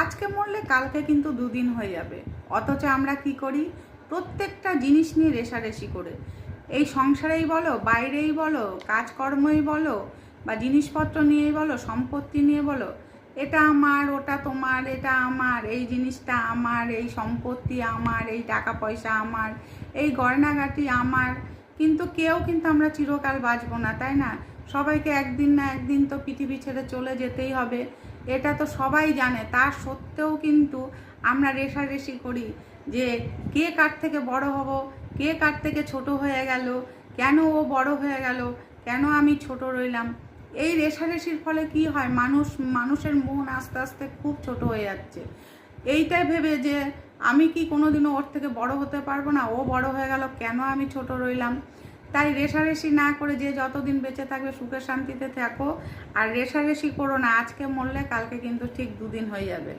আজকে মরলে কালকে কিন্তু দুদিন হয়ে যাবে। অথচ আমরা কি করি? প্রত্যেকটা জিনিস নিয়ে রেশারেশি করে। এই সংসারেই বলো, বাইরেই বলো, কাজকর্মই বলো, বা জিনিসপত্র নিয়েই বলো, সম্পত্তি নিয়ে বলো, এটা আমার, ওটা তোমার, এটা আমার, এই জিনিসটা আমার, এই সম্পত্তি আমার, এই টাকা পয়সা আমার, এই গয়নাগাটি আমার। কিন্তু কেউ কিন্তু আমরা চিরকাল বাঁচবো না, তাই না? সবাইকে একদিন না একদিন তো পৃথিবী ছেড়ে চলে যেতেই হবে। এটা তো সবাই জানে তার সত্ত্বেও কিন্তু আমরা রেশারেশি করি যে কে কার থেকে বড় হব, কে কার থেকে ছোট হয়ে গেল, কেন ও বড় হয়ে গেল, কেন আমি ছোট রইলাম। এই রেশারেশির ফলে কি হয়, মানুষ, মানুষের মন আস্তে আস্তে খুব ছোট হয়ে যাচ্ছে। এইটাই ভেবে যে আমি কি কোনোদিনও ওর থেকে বড় হতে পারব না, ও বড় হয়ে গেল, কেন আমি ছোট রইলাম? তাই রেশারেশি না করে যে যতদিন বেঁচে থাকবে সুখে শান্তিতে থাকো। আর রেশারেশি করো না, আজকে মরলে কালকে কিন্তু ঠিক দুদিন হয়ে যাবে।